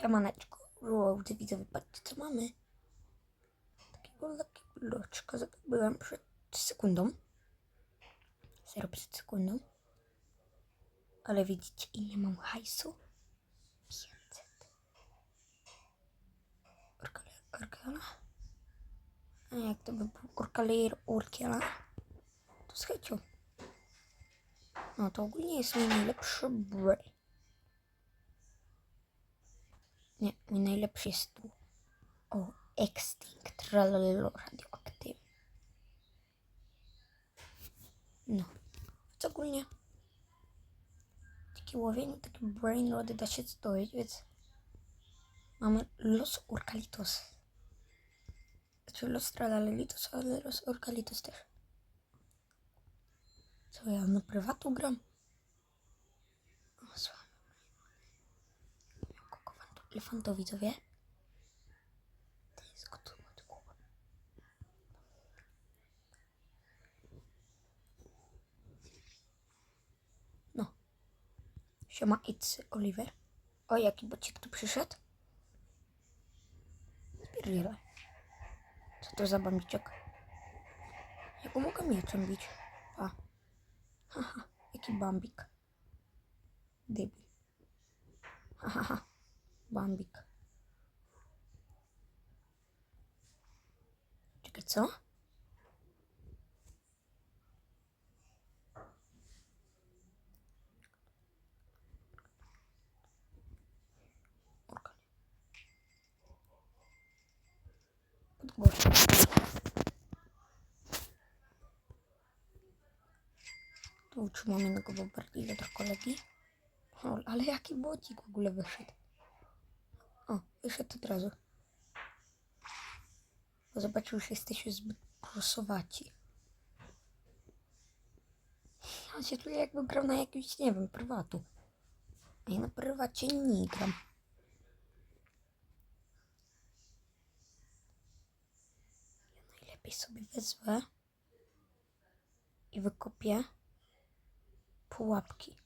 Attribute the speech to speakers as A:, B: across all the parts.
A: Siemaneczko, Road, widzowie, patrzcie co mamy. Takiego lekkiego bloczka byłem przed sekundą. Zero przed sekundą. Ale widzicie ile mam hajsu? 500. Orkale, orkala? A jak to by był orkaleer orkiela? To z chęcią. No to ogólnie jest mój najlepszy bray. Nie, mój najlepszy jest tu. O, Extinct, tralalelo, radioaktywny. No, co ogólnie dzięki łowieniu takiej brain rody da się zdobyć, więc mamy los Urkalitos. Znaczy los tralalelitos, ale los Urkalitos też. Co ja na prywatu gram? Elefanto widzowie. To jest głowy. No. Siema, it's Oliver. O, jaki bocik tu przyszedł? Spierdzielaj. Co to za bambiczek? Ja go mogę mieczem bić. Pa. Haha, jaki bambik. Debil. Hahaha. Bambik. Czekaj, co? Tu utrzymam jednego bombardila do kolegi. O, ale jaki bocik w ogóle wyszedł. Wyszedł od razu. Bo zobaczył, że jesteśmy zbyt prosowaci. Ja się czuję jakby grał na jakimś, nie wiem, prywatu. A ja na prywacie nie gram. Ja najlepiej sobie wezwę i wykopię pułapki.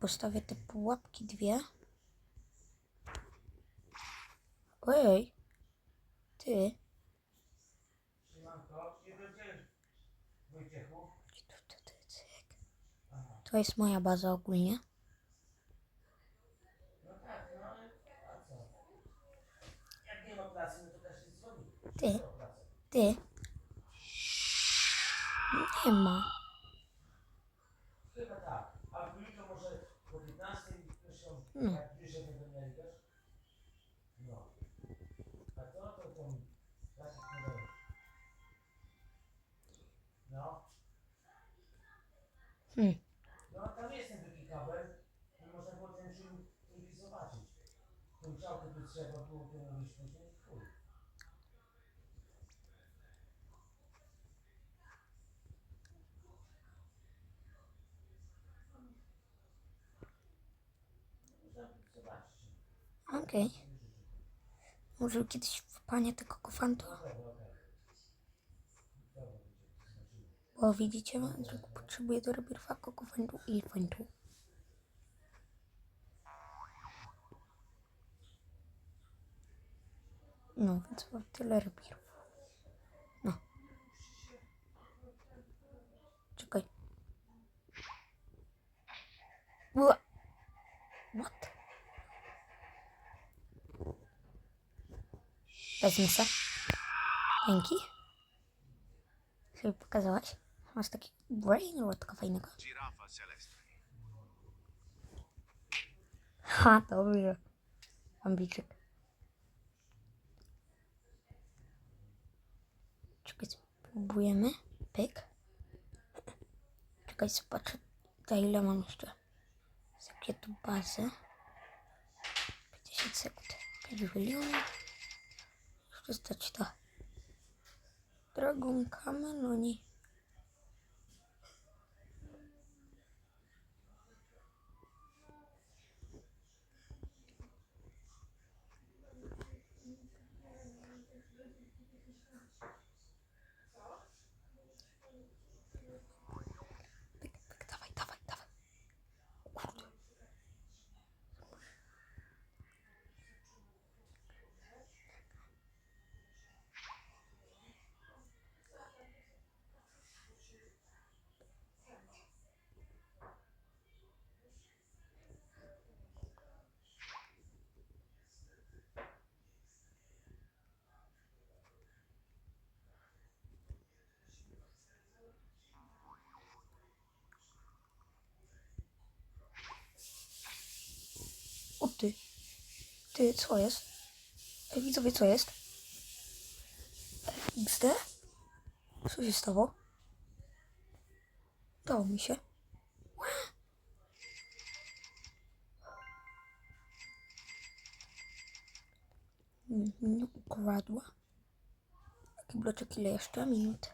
A: Postawię te pułapki dwie. Ojej. Ty. To jest moja baza ogólnie.
B: No tak, no ale No.
A: Hmm.
B: No tam jest ten taki kabel i można film film zobaczyć. Tą działkę tu trzeba
A: Okej. Może kiedyś wpanie tego kofantu? Bo widzicie, że potrzebuję do robienia kofantu i elefantu. No, więc mam tyle robirów. No. Czekaj. Ua. What? Se. Dzięki. Sobie pokazałaś. Masz taki brain rotka fajnego. Ha, dobrze. Ambiczek. Czekaj, spróbujemy. Pyk. Czekaj, zobaczę. Za ile mam jeszcze. Jakie tu bazy. 50 sekund. 5 Просто достаточно. Драгон Каменони. Ty, co jest? Widzowie, co jest? XD? Co się stało? Dało mi się. Mhm, ukradła. Jaki bloczek ile jeszcze? Minut.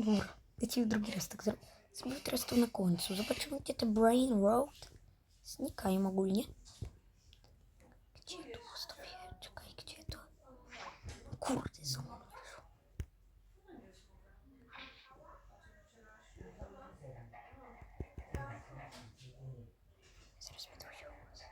A: Бур. Я в другий раз так сделал. Смотри, раз на концу. Започему где-то Brain Road. Сникаем огульне. Где это
C: оставляю? Чекай, где это? Курды зомби.
A: Зараз відвоювалася.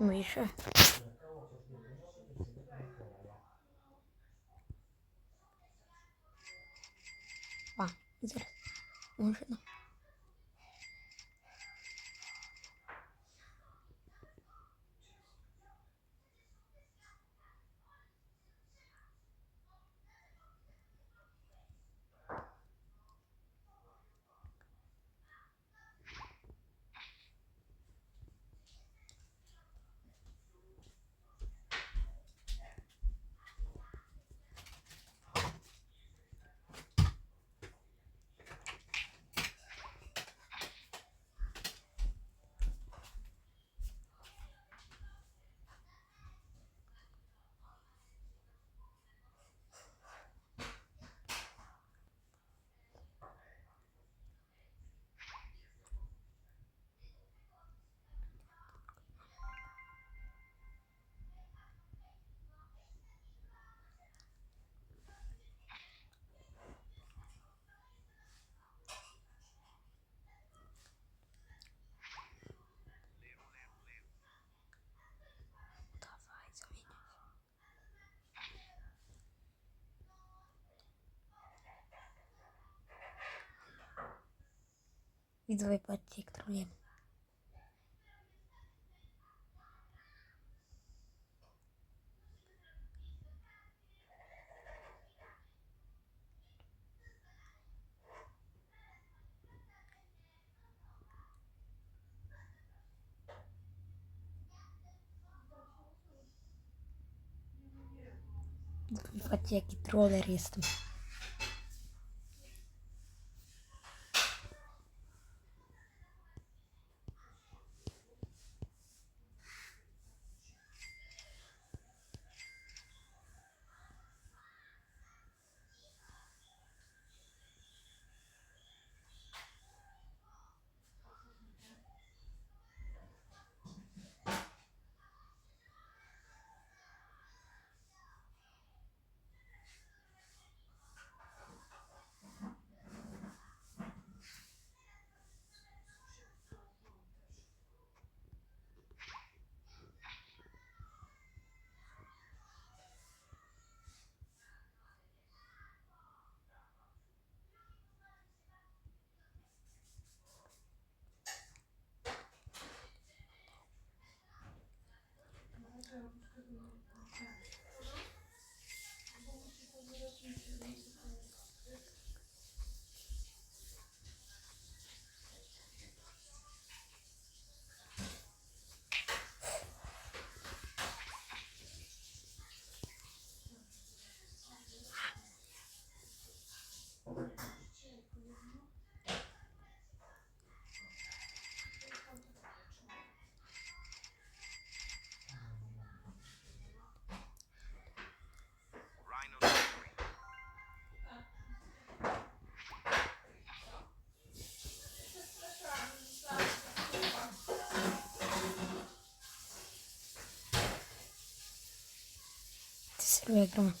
A: Mysze. A, zaraz. Może no. Dawaj, Trolujemy. Patrzcie, jaki troller jestem.
C: Thank you.
A: Serio,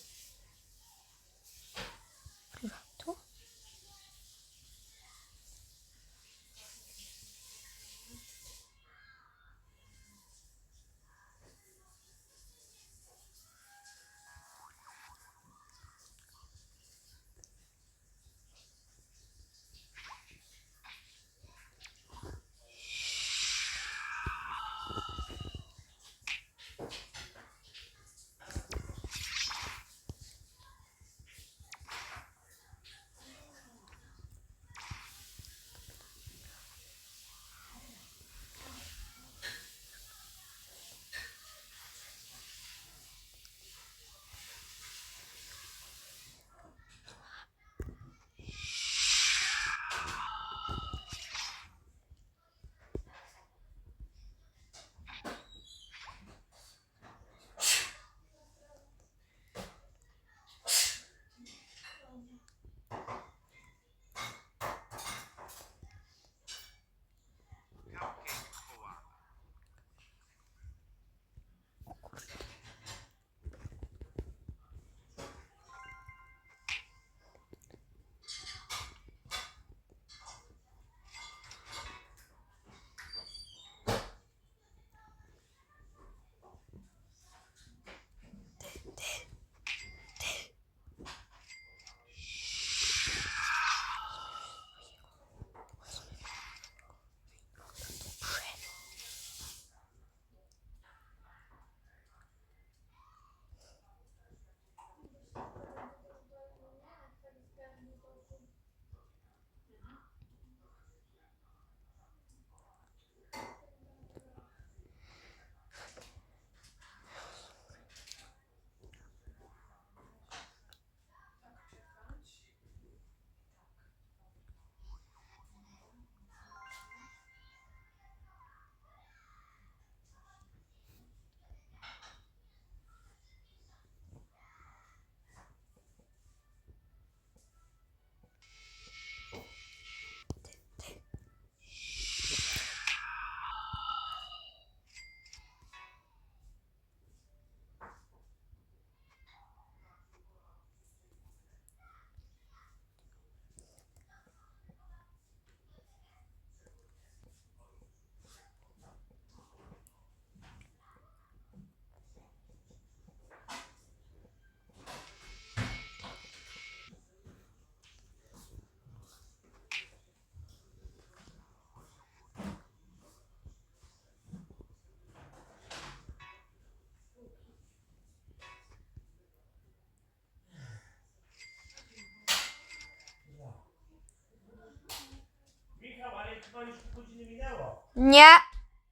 A: Nie!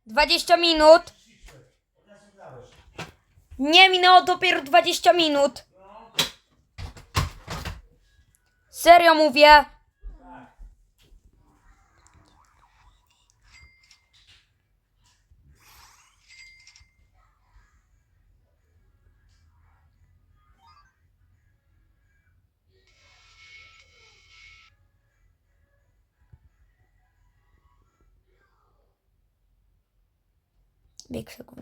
A: 20 minut! Nie minęło dopiero 20 minut! Serio mówię! weeks ago.